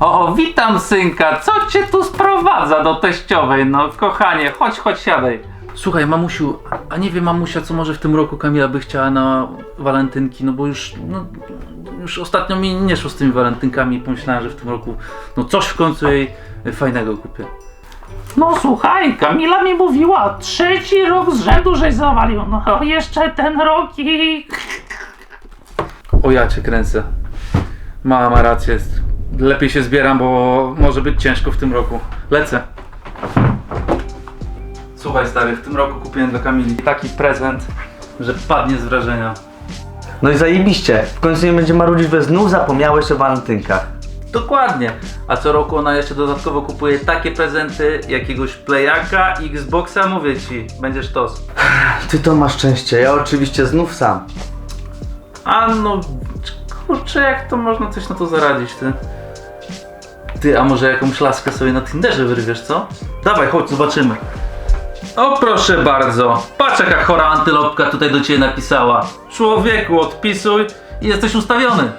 O, witam synka, co cię tu sprowadza do teściowej? No kochanie, chodź, chodź, siadaj. Słuchaj, mamusiu, a nie wie mamusia, co może w tym roku Kamila by chciała na walentynki, no bo już, no, już ostatnio mi nie szło z tymi walentynkami i pomyślałem, że w tym roku, no coś w końcu jej fajnego kupię. No słuchaj, Kamila mi mówiła, trzeci rok z rzędu żeś zawalił. No jeszcze ten rok i... O ja cię kręcę. Mama ma rację. Lepiej się zbieram, bo może być ciężko w tym roku. Lecę. Słuchaj stary, w tym roku kupiłem dla Kamili taki prezent, że padnie z wrażenia. No i zajebiście. W końcu nie będzie marudzić, że znów zapomniałeś o walentynkach. Dokładnie. A co roku ona jeszcze dodatkowo kupuje takie prezenty, jakiegoś playaka, Xboxa, mówię ci, będziesz tos. Ty to masz szczęście, ja oczywiście znów sam. A no, kurczę, jak to można coś na to zaradzić, ty? Ty, a może jakąś laskę sobie na Tinderze wyrwiesz, co? Dawaj, chodź, zobaczymy. O, proszę bardzo. Patrz, jaka chora antylopka tutaj do ciebie napisała. Człowieku, odpisuj i jesteś ustawiony.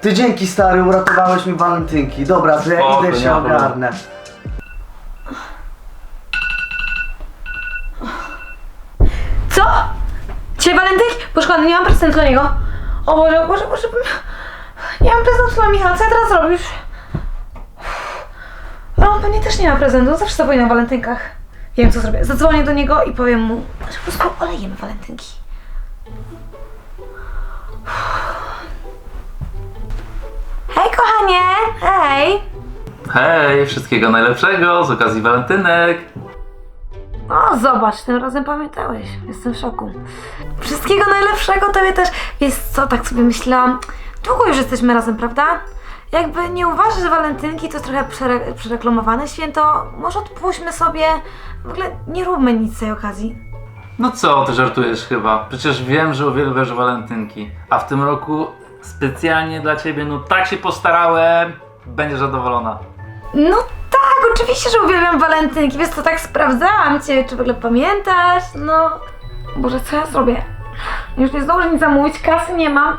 Ty dzięki stary, uratowałeś mi walentynki. Dobra, to ja Spoko, idę nie się ma problemu. ogarnę. Co? Dzisiaj walentynki? Boże, kochany, nie mam prezentu dla niego. O Boże, Boże, Boże. Nie mam prezentu dla Michała, co ja teraz robisz? Ale on pewnie też nie ma prezentu, zawsze zapomina o walentynkach. Wiem co zrobię, zadzwonię do niego i powiem mu, że po prostu olejemy walentynki. Hej kochanie, hej. Hej, wszystkiego najlepszego z okazji walentynek. O, zobacz, tym razem pamiętałeś. Jestem w szoku. Wszystkiego najlepszego tobie też. Wiesz co, tak sobie myślałam. Długo już jesteśmy razem, prawda? Jakby nie uważasz, że walentynki to trochę przere- przereklamowane święto, może odpuśćmy sobie. W ogóle nie róbmy nic z tej okazji. No co, ty żartujesz chyba? Przecież wiem, że uwielbiasz walentynki. A w tym roku specjalnie dla ciebie, no tak się postarałem. Będziesz zadowolona. No oczywiście, że uwielbiam walentynki. Wiesz co, tak sprawdzałam cię, czy w ogóle pamiętasz? No, Boże, co ja zrobię? Już nie zdążę nic zamówić, kasy nie mam.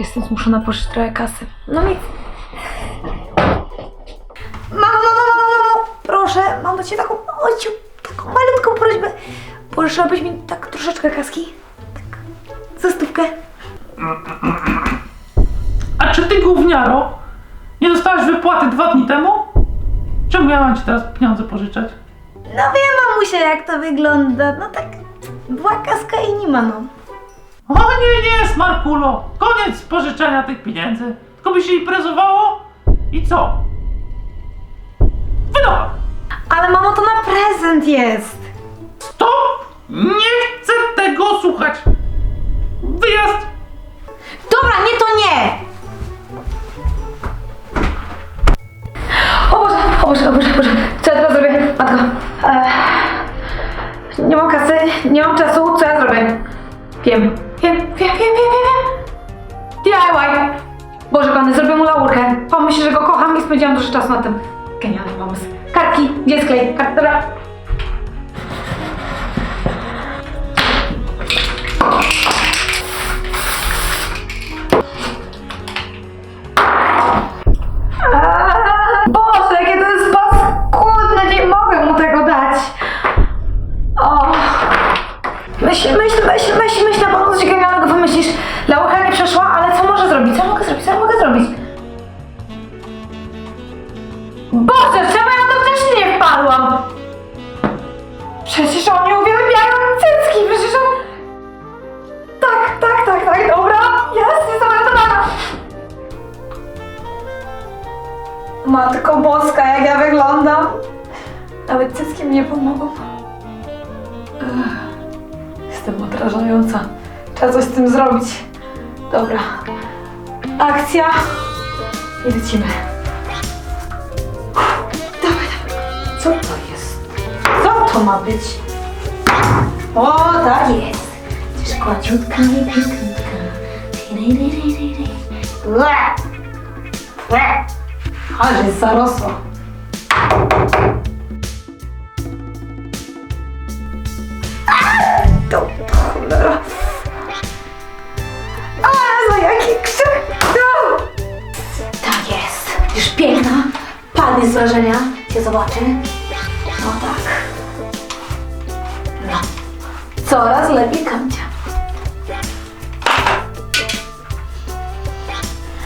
Jestem zmuszona pożyczyć trochę kasy. No nic. Mamo, mamo, mamo, mamo, proszę, mam do Ciebie taką, ojciu, taką malutką prośbę. Pożyczyłabyś mi tak troszeczkę kaski? Tak, za stówkę. A czy ty gówniaro? Nie dostałaś wypłaty dwa dni temu? Czemu ja mam ci teraz pieniądze pożyczać? No wiem, mamusia, jak to wygląda. No tak, była kaska i nie ma, no. O nie, nie, Smarkulo! Koniec pożyczania tych pieniędzy. Tylko by się imprezowało i co? Wynocha! Ale mamo, to na prezent jest. Stop! Nie chcę tego słuchać! Wiem, wiem, wiem, wiem, wiem, wiem. DIY. Boże, kochany, zrobię mu laurkę. Pomyśl, że go kocham i spędziłam dużo czasu na tym. Genialny pomysł. Kartki, gdzie jest klej? Kart, dobra. Matko Boska, jak ja wyglądam. Nawet cycki mi nie pomogą. Jestem odrażająca. Trzeba coś z tym zrobić. Dobra. Akcja. I lecimy. Dawaj. Co to jest? Co to ma być? O, tak jest. Przecież kładziutka i piękniutka. Ue. Ue. Ale zarosła. To cholera. A, za jaki krzyk! Już piękna. Padnie z wrażenia. Cię zobaczy. No tak. No. Coraz lepiej kamcia.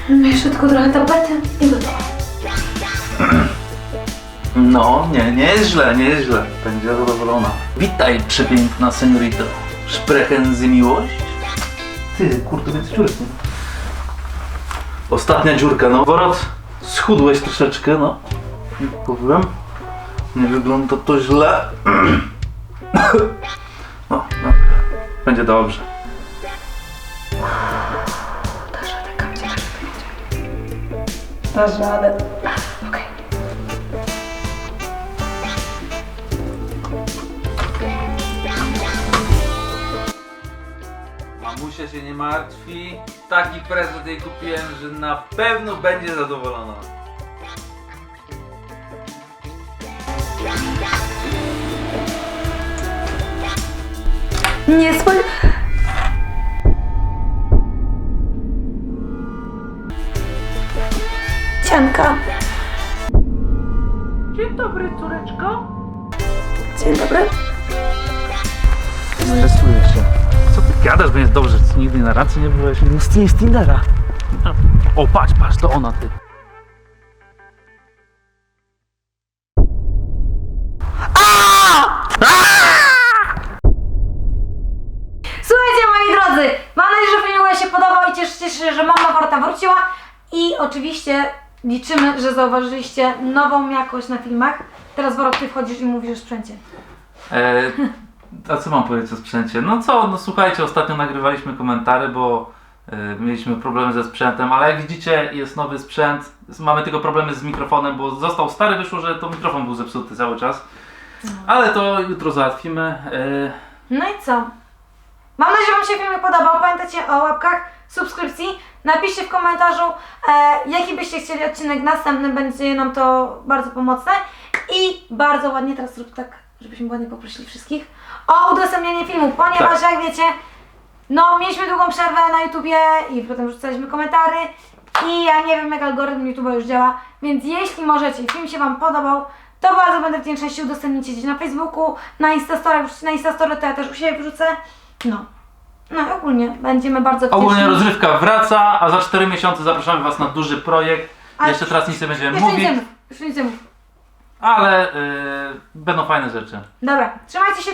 No jeszcze tylko trochę tapety i gotowe. No, nie, nie jest źle, nie jest źle. Będzie zadowolona. Witaj, przepiękna seniorito. Sprechen z miłość? Ty, kurde, więc dziurki. Ostatnia dziurka, no. Worot, schudłeś troszeczkę, no. Powiem. Nie wygląda to źle. No, no. Będzie dobrze. Dasz radę. Okej. Mamusia się nie martwi. Taki prezent jej kupiłem, że na pewno będzie zadowolona. Nie spoj... Cianka. Dzień dobry, córeczko. Dzień dobry. Stresuję się. Gadasz, będzie dobrze, ty nigdy na racji nie byłeś? No z z Tindera. O, patrz, patrz, to ona, ty. Słuchajcie moi drodzy, mam nadzieję, że film się podobał i cieszycie się, że mama Warta wróciła i oczywiście liczymy, że zauważyliście nową jakość na filmach. Teraz Worot, ty wchodzisz i mówisz o sprzęcie. E, a co mam powiedzieć o sprzęcie? No co, no słuchajcie, ostatnio nagrywaliśmy komentary, bo e, mieliśmy problemy ze sprzętem, ale jak widzicie jest nowy sprzęt. Mamy tylko problemy z mikrofonem, bo został stary, wyszło, że to mikrofon był zepsuty cały czas. Ale to jutro załatwimy. E, No i co? Mam nadzieję, że Wam się film podobał. Pamiętajcie o łapkach, subskrypcji. Napiszcie w komentarzu, e, jaki byście chcieli odcinek następny. Będzie nam to bardzo pomocne. I bardzo ładnie, teraz zrób tak, żebyśmy ładnie poprosili wszystkich o udostępnienie filmu, ponieważ Tak. jak wiecie, no mieliśmy długą przerwę na YouTubie i potem rzucaliśmy komentary. I ja nie wiem, jak algorytm YouTube'a już działa, więc jeśli możecie i film się Wam podobał, to bardzo będę wdzięczna, jeśli udostępnicie gdzieś na Facebooku, na Instastory, wrzucicie na Instastory, to ja też u siebie wrzucę. No. No i ogólnie będziemy bardzo ogólnie wdzięczni. rozrywka wraca, a za 4 miesiące zapraszamy Was na duży projekt. A- Jeszcze teraz nic nie będziemy Jeszcze nic mówić, nie mów, jeszcze nic nie mów. Ale e, będą fajne rzeczy. Dobra, trzymajcie się